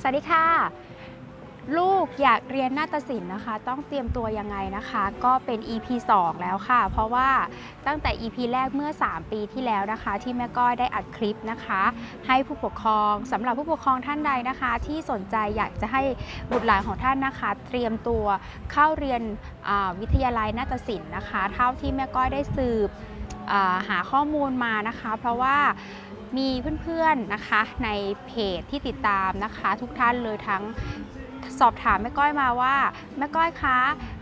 สวัสดีค่ะ ลูกอยากเรียนนาฏศิลป์นะคะ ต้องเตรียมตัวยังไงนะคะ ก็เป็น EP 2 แล้วค่ะ เพราะว่าตั้งแต่ EP แรกเมื่อ 3 ปีที่แล้วนะคะ ที่แม่ก้อยได้อัดคลิปนะคะ ให้ผู้ปกครองสำหรับผู้ปกครองท่านใดนะคะ ที่สนใจอยากจะให้บุตรหลานของท่านนะคะ เตรียมตัวเข้าเรียนวิทยาลัยนาฏศิลป์นะคะ เท่าที่แม่ก้อยได้สืบหาข้อมูลมานะคะ เพราะว่า มีเพื่อนๆนะคะในเพจที่ติดตามนะคะ ทุกท่านเลยทั้งสอบถามแม่ก้อยมาว่า แม่ก้อยคะ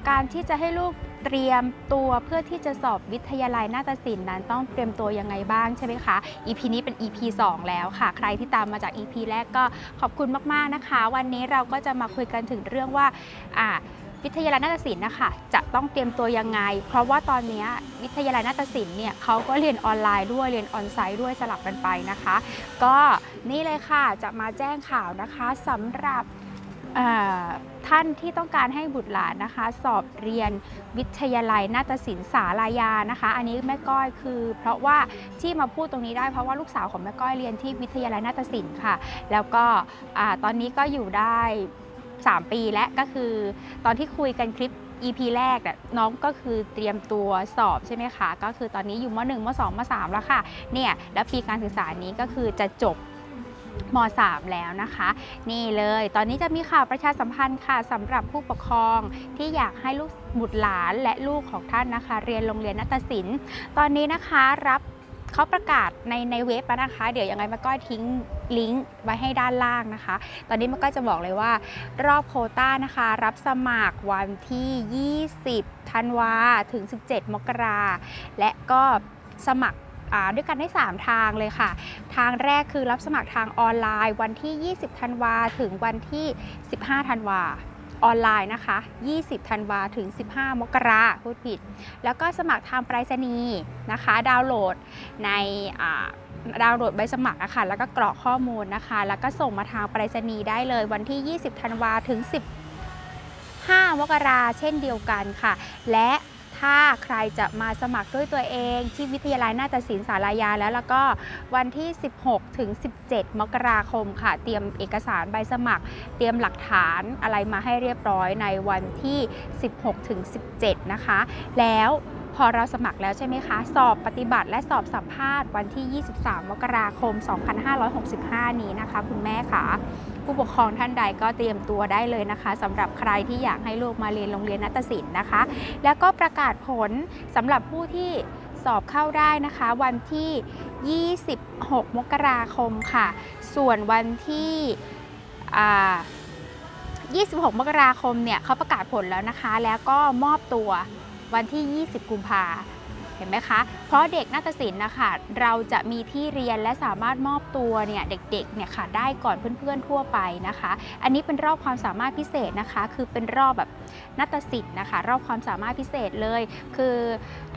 การที่จะให้ลูกเตรียมตัวเพื่อที่จะสอบวิทยาลัยนาฏศิลป์นั้นต้องเตรียมตัวยังไงบ้างใช่ไหมคะ EP นี้เป็น EP 2 แล้วค่ะ ใครที่ตามมาจาก EP แรกก็ขอบคุณมากๆนะคะ วันนี้เราก็จะมาคุยกันถึงเรื่องว่าอ่า วิทยาลัยนาฏศิลป์นะคะจะต้องเตรียมตัวยังไง เพราะว่าตอนนี้วิทยาลัยนาฏศิลป์เนี่ยเขาก็เรียนออนไลน์ด้วยเรียนออนไซต์ด้วยสลับกันไปนะคะ ก็นี่เลยค่ะจะมาแจ้งข่าวนะคะสำหรับท่านที่ต้องการให้บุตรหลานนะคะ สอบเรียนวิทยาลัยนาฏศิลป์สาลายานะคะ อันนี้แม่ก้อยคือ เพราะว่าที่มาพูดตรงนี้ได้เพราะว่าลูกสาวของแม่ก้อยเรียนที่วิทยาลัยนาฏศิลป์ค่ะ แล้วก็ตอนนี้ก็อยู่ได้ 3 ปีและก็คือ ตอนที่คุยกันคลิป EP แรกน่ะน้องก็คือเตรียมตัวสอบใช่ไหมคะ ก็คือตอนนี้อยู่ม .1 ม .2 ม .3 แล้วค่ะเนี่ยแล้วปีการศึกษานี้ก็คือจะจบม .3 แล้วนะคะ นี่เลย ตอนนี้จะมีข่าวประชาสัมพันธ์ค่ะสำหรับผู้ปกครองที่อยากให้ลูกบุตรหลานและลูกของท่านนะคะ เรียนโรงเรียนนาฏศิลป์ตอนนี้นะคะรับเขาประกาศในในเว็บนะคะ เดี๋ยวยังไงมาก้อยทิ้ง ลิงก์ไว้ให้ด้านล่างนะคะ ตอนนี้มันก็จะบอกเลยว่ารอบโคต้านะคะ รับสมัครวันที่ 20ธันวาถึง 17 มกรา และก็สมัครด้วยกันได้ 3 ทางเลยค่ะ ทางแรกคือรับสมัครทางออนไลน์ วันที่ 20 ธันวาถึงวันที่ 15 ธันวาออนไลน์นะคะ 20 ธันวาถึง 15 มกราพูดผิด แล้วก็สมัครทางไปรษณีย์นะคะ ดาวน์โหลดใน ดาวน์โหลดใบสมัครอะค่ะ แล้วก็กรอกข้อมูลนะคะ แล้วก็ส่งมาทางไปรษณีย์ได้เลยวันที่ 20 ธันวาถึง 15 มกราเช่นเดียวกันค่ะ และถ้าใครจะมาสมัครด้วยตัวเอง ที่วิทยาลัยนาฏศิลป์สารายาแล้วแล้วก็วันที่ 16 ถึง 17 มกราคมค่ะ เตรียมเอกสารใบสมัคร เตรียมหลักฐานอะไรมาให้เรียบร้อยในวันที่ 16 ถึง 17 นะคะ แล้ว พอเราสมัครแล้วใช่ไหมคะ สอบปฏิบัติและสอบสัมภาษณ์วันที่ 23 มกราคม 2565 นี้นะคะ คุณแม่ค่ะผู้ปกครองท่านใดก็เตรียมตัวได้เลยนะคะสำหรับใครที่อยากให้ลูกมาเรียนโรงเรียนนาฏศิลป์นะคะ แล้วก็ประกาศผลสำหรับผู้ที่สอบเข้าได้นะคะ วันที่ 26 มกราคมค่ะ ส่วนวันที่ 26 มกราคมเนี่ยเขาประกาศผลแล้วนะคะ แล้วก็มอบตัว วันที่ 20 กุมภาเห็นไหมคะ เพราะเด็กนาฏศิลป์นะคะ เราจะมีที่เรียนและสามารถมอบตัวเนี่ยเด็กๆ เนี่ยค่ะได้ก่อนเพื่อนๆ ทั่วไปนะคะ อันนี้เป็นรอบความสามารถพิเศษนะคะ คือเป็นรอบแบบนาฏศิลป์นะคะ รอบความสามารถพิเศษเลย คือ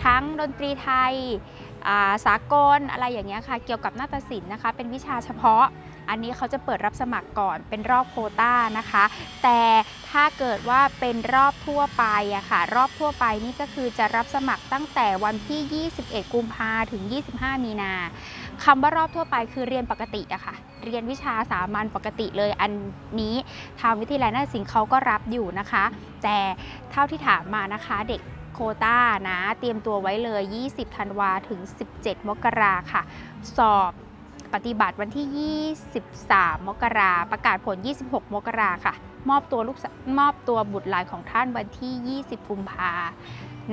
ทั้งดนตรีไทยสากลอะไรอย่างเงี้ยค่ะ เกี่ยวกับนาฏศิลป์นะคะ เป็นวิชาเฉพาะ อันนี้เขาจะเปิดรับสมัครก่อนเป็นรอบโควต้านะคะ แต่ถ้าเกิดว่าเป็นรอบทั่วไปอะค่ะ รอบทั่วไปนี่ก็คือจะรับสมัครตั้งแต่วันที่ 21 กุมภาถึง 25 มีนาคำว่ารอบทั่วไปคือเรียนปกติอะค่ะ เรียนวิชาสามัญปกติเลยอันนี้ทางวิทยาลัยนาฏศิลป์เขาก็รับอยู่นะคะ แต่เท่าที่ถามมานะคะเด็ก โคต้านะ เตรียมตัวไว้เลย 20 ธันวาถึง 17 มกราค่ะ สอบปฏิบัติวันที่ 23 มกราประกาศผล 26 มกราค่ะ มอบตัวลูกมอบตัวบุตรหลานของท่านวันที่ 20 กุมภา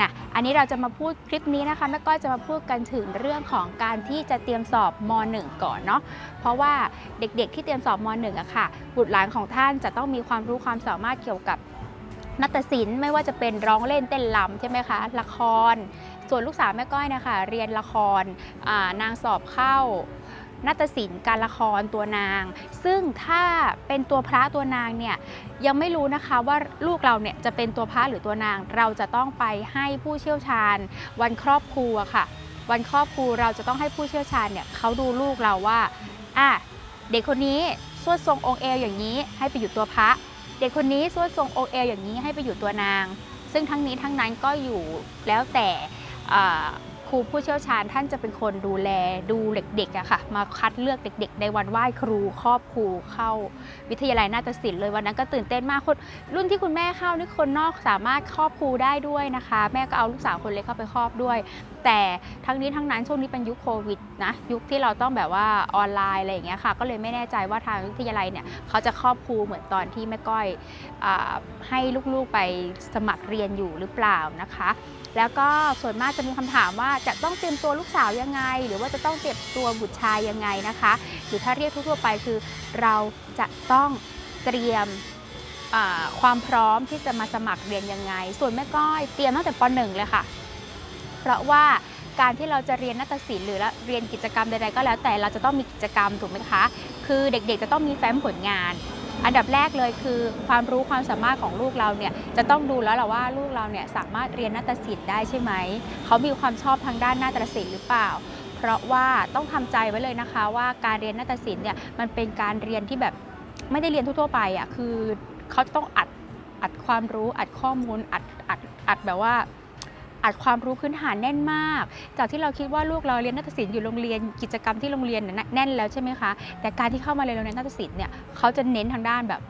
นะอันนี้เราจะมาพูดคลิปนี้นะคะแม่ก้อยจะมาพูดกันถึงเรื่องของการที่จะเตรียมสอบม .1 ก่อนเนาะเพราะว่าเด็กๆที่เตรียมสอบม .1 อะค่ะ บุตรหลานของท่านจะต้องมีความรู้ความสามารถเกี่ยวกับ นาฏศิลป์ไม่ว่าจะเป็นร้องเล่นเต้นรำใช่ไหมคะละคร ส่วนลูกสาวแม่ก้อยนะคะเรียนละครนางสอบเข้านาฏศิลป์การละครตัวนาง ซึ่งถ้าเป็นตัวพระตัวนางเนี่ยยังไม่รู้นะคะว่าลูกเราเนี่ยจะเป็นตัวพระหรือตัวนาง เราจะต้องไปให้ผู้เชี่ยวชาญ วันครอบครัวค่ะ วันครอบครัวเราจะต้องให้ผู้เชี่ยวชาญเนี่ยเขาดูลูกเราว่าอะเด็กคนนี้สวดทรงองค์เอวอย่างนี้ให้ไปอยู่ตัวพระ เด็กคนนี้สวดทรงโอเอลอย่างนี้ให้ไปอยู่ตัวนาง ซึ่งทั้งนี้ทั้งนั้นก็อยู่แล้วแต่ รูรูผู้เชี่ยวชาญท่านจะเป็นคนดูแลดูเด็กๆอะค่ะ มาคัดเลือกเด็ก ๆ ในวันไหว้ครูครอบครูเข้าวิทยาลัยนาฏศิลป์เลยวันนั้นก็ตื่นเต้นมากคนรุ่นที่คุณแม่เข้านี่คนนอกสามารถครอบครูได้ด้วยนะคะ แม่ก็เอาลูกสาวคนเล็กเข้าไปครอบด้วย แต่ทั้งนี้ทั้งนั้นช่วงนี้เป็นยุคโควิดนะยุคที่เราต้องแบบว่าออนไลน์อะไรอย่างเงี้ยค่ะ ก็เลยไม่แน่ใจว่าทางวิทยาลัยเนี่ยเขาจะครอบครูเหมือนตอนที่แม่ก้อยอให้ลูกๆไปสมัครเรียนอยู่หรือเปล่านะคะ แล้วก็ส่วนมากจะมีคำถามว่าจะต้องเตรียมตัวลูกสาวยังไง หรือว่าจะต้องเตรียมตัวบุตรชายยังไงนะคะ หรือถ้าเรียกทั่วไปคือ เราจะต้องเตรียมความพร้อมที่จะมาสมัครเรียนยังไง ส่วนแม่ก้อยเตรียมตั้งแต่ป .1 เลยค่ะ เพราะว่าการที่เราจะเรียนนาฏศิลป์หรือเรียนกิจกรรมใดๆก็แล้วแต่เราจะต้องมีกิจกรรมถูกไหมคะ คือเด็กๆจะต้องมีแฟ้มผลงาน อันดับแรกเลยคือความรู้ความสามารถของลูกเราเนี่ยจะต้องดูแล้วแหละว่าลูกเราเนี่ยสามารถเรียนนาฏศิลป์ได้ใช่ไหม เขามีความชอบทางด้านนาฏศิลป์หรือเปล่า เพราะว่าต้องทำใจไว้เลยนะคะ ว่าการเรียนนาฏศิลป์เนี่ยมันเป็นการเรียนที่แบบไม่ได้เรียนทั่วๆไปอะคือเขาต้องอัดอัดความรู้อัดข้อมูลอัดอัดอัดแบบว่า อัดความรู้พื้นฐานแน่นมาก จากที่เราคิดว่าลูกเราเรียนนาฏศิลป์อยู่โรงเรียนกิจกรรมที่โรงเรียนเนี่ยแน่นแล้วใช่ไหมคะ แต่การที่เข้ามาเรียนโรงเรียนนาฏศิลป์เนี่ยเขาจะเน้นทางด้านแบบ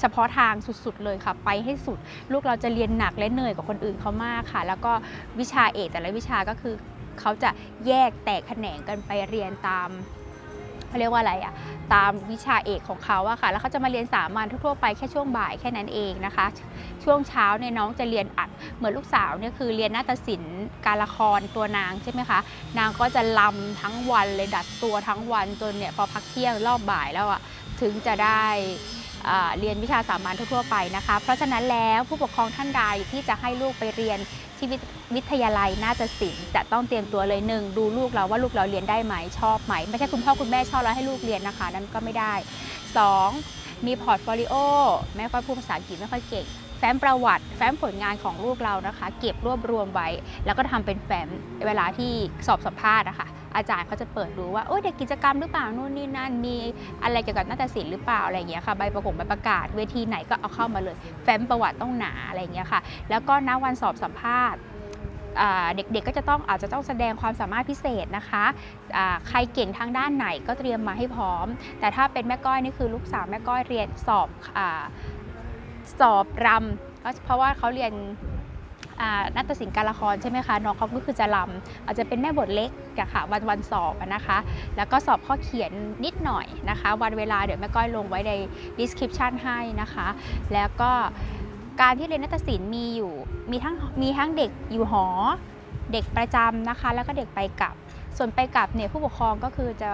เฉพาะทางสุดๆเลยค่ะ ไปให้สุด ลูกเราจะเรียนหนักและเหนื่อยกว่าคนอื่นเขามากค่ะ แล้วก็วิชาเอกแต่ละวิชาก็คือเขาจะแยกแตกแขนงกันไปเรียนตาม เขาเรียกว่าอะไรอะตามวิชาเอกของเขาอะค่ะ แล้วเขาจะมาเรียนสามัญทั่วๆไปแค่ช่วงบ่ายแค่นั้นเองนะคะ ช่วงเช้าเนี่ยน้องจะเรียนอัด เหมือนลูกสาวเนี่ยคือเรียนนาฏศิลป์การละครตัวนางใช่ไหมคะ นางก็จะลำทั้งวันเลยดัดตัวทั้งวันจนเนี่ยพอพักเที่ยงรอบบ่ายแล้วอะถึงจะได้เรียนวิชาสามัญทั่วๆไปนะคะ เพราะฉะนั้นแล้วผู้ปกครองท่านใดที่จะให้ลูกไปเรียน ที่วิทยาลัยน่าจะสิ่งจะต้องเตรียมตัวเลยหนึ่งดูลูกเราว่าลูกเราเรียนได้ไหมชอบไหม ไม่ใช่คุณพ่อคุณแม่ชอบแล้วให้ลูกเรียนนะคะ นั่นก็ไม่ได้สองมีพอร์ตโฟลิโอแม่ค่อยพูดภาษาอังกฤษไม่ค่อยเก่งแฟ้มประวัติ แฟ้มผลงานของลูกเรานะคะ เก็บรวบรวมไว้ แล้วก็ทำเป็นแฟ้มเวลาที่สอบสัมภาษณ์นะคะ อาจารย์เขาจะเปิดดูว่าโอ้ยเด็กกิจกรรมหรือเปล่านู่นนี่นั่นมีอะไรเกี่ยวกับนาฏศิลป์หรือเปล่าอะไรอย่างเงี้ยค่ะใบประกงใบประกาศเวทีไหนก็เอาเข้ามาเลย แฟ้มประวัติต้องหนาอะไรอย่างเงี้ยค่ะ แล้วก็ณวันสอบสัมภาษณ์เด็กๆ ก็จะต้องอาจจะต้องแสดงความสามารถพิเศษนะคะอ่าใครเก่งทางด้านไหนก็เตรียมมาให้พร้อม แต่ถ้าเป็นแม่ก้อยนี่คือลูกสาวแม่ก้อยเรียนสอบอสอบรำก็เพราะว่าเขาเรียน นาฏศิลป์การละครใช่ไหมคะน้องเขาก็คือจะรำอาจจะเป็นแม่บทเล็กอะค่ะวันวันสอบนะคะ แล้วก็สอบข้อเขียนนิดหน่อยนะคะ วันเวลาเดี๋ยวแม่ก้อยลงไว้ใน description ให้นะคะ แล้วก็การที่เรียนนาฏศิลป์มีอยู่มีทั้งมีทั้งเด็กอยู่หอ เด็กประจำนะคะ แล้วก็เด็กไปกลับ ส่วนไปกลับเนี่ยผู้ปกครองก็คือจะ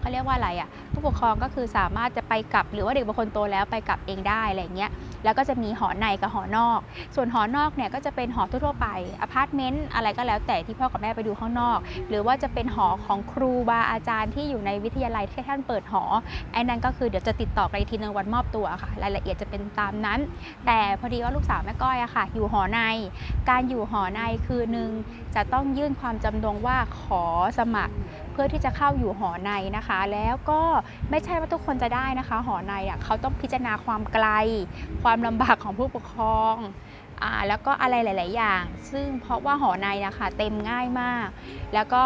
เขาเรียกว่าอะไรอะ่ะผู้ปกครองก็คือสามารถจะไปกลับหรือว่าเด็กบางคนโตแล้วไปกลับเองได้อะไรเงี้ย แล้วก็จะมีหอในกับหอนอก ส่วนหอนอกเนี่ยก็จะเป็นหอทั่วๆไปอพาร์ตเมนต์อะไรก็แล้วแต่ที่พ่อกับแม่ไปดูข้างนอก หรือว่าจะเป็นหอของครูบาอาจารย์ที่อยู่ในวิทยาลัยที่ท่านเปิดหอไอ้นั่นก็คือเดี๋ยวจะติดต่อกันทีนึงวันมอบตัวค่ะ รายละเอียดจะเป็นตามนั้น แต่พอดีว่าลูกสาวแม่ก้อยอะค่ะ อยู่หอใน การอยู่หอในคือหนึ่งจะต้องยื่นความจำนงว่าขอสมัคร เพื่อที่จะเข้าอยู่หอในนะคะ แล้วก็ไม่ใช่ว่าทุกคนจะได้นะคะ หอในอะเขาต้องพิจารณาความไกล ความลำบากของผู้ปกครองอ่าแล้วก็อะไรหลาย ๆ อย่าง ซึ่งเพราะว่าหอในนะคะเต็มง่ายมาก แล้วก็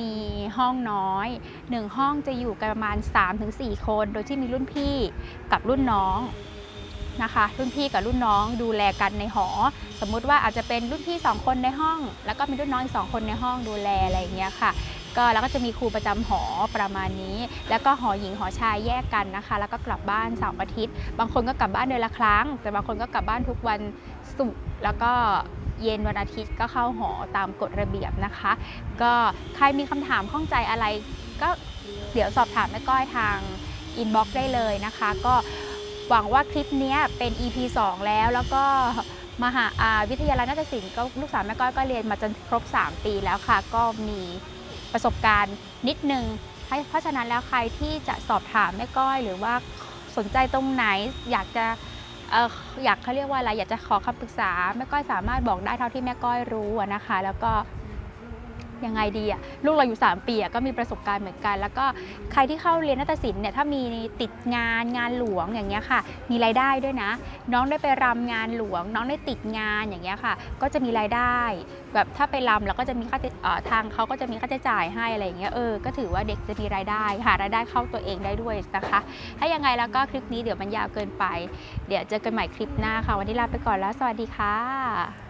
มีห้องน้อยหนึ่งห้องจะอยู่กันประมาณ 3-4 คน โดยที่มีรุ่นพี่กับรุ่นน้องนะคะรุ่นพี่กับรุ่นน้องดูแลกันในหอ สมมุติว่าอาจจะเป็นรุ่นพี่ 2 คนในห้อง แล้วก็มีรุ่นน้องอีกสองคนในห้องดูแลอะไรอย่างเงี้ยค่ะ ก็แล้วก็จะมีครูประจำหอประมาณนี้ แล้วก็หอหญิงหอชายแยกกันนะคะ แล้วก็กลับบ้านเสาร์อาทิตย์ บางคนก็กลับบ้านเดือนละครั้ง แต่บางคนก็กลับบ้านทุกวันศุกร์แล้วก็เย็นวันอาทิตย์ก็เข้าหอตามกฎระเบียบนะคะ ก็ใครมีคำถามข้องใจอะไร ก็เดี๋ยวสอบถามแม่ก้อยทางอินบ็อกซ์ได้เลยนะคะ ก็หวังว่าคลิปนี้เป็น EP 2 แล้วแล้วก็มหาอ่าวิทยาลัยนาฏศิลป์ก็ลูกสาวแม่ก้อยก็เรียนมาจนครบ 3 ปีแล้วค่ะ ก็มี ประสบการณ์นิดนึงให้เพราะฉะนั้นแล้วใครที่จะสอบถามแม่ก้อย หรือว่าสนใจตรงไหนอยากจะอยากเขาเรียกว่าอะไรอยากจะขอคำปรึกษาแม่ก้อยสามารถบอกได้เท่าที่แม่ก้อยรู้นะคะ แล้วก็ ยังไงดีอะลูกเราอยู่ 3 ปีอะก็มีประสบการณ์เหมือนกัน แล้วก็ใครที่เข้าเรียนนาฏศิลป์เนี่ยถ้ามีติดงานงานหลวงอย่างเงี้ยค่ะ มีรายได้ด้วยนะ น้องได้ไปรำงานหลวง น้องได้ติดงานอย่างเงี้ยค่ะ ก็จะมีรายได้ แบบถ้าไปรำแล้วก็จะมีค่าทางเขาก็จะมีค่าใช้จ่ายให้อะไรอย่างเงี้ยเออก็ถือว่าเด็กจะมีรายได้หารายได้เข้าตัวเองได้ด้วยนะคะ ถ้ายังไงแล้วก็คลิปนี้เดี๋ยวมันยาวเกินไป เดี๋ยวเจอกันใหม่คลิปหน้าค่ะ วันนี้ลาไปก่อนแล้ว สวัสดีค่ะ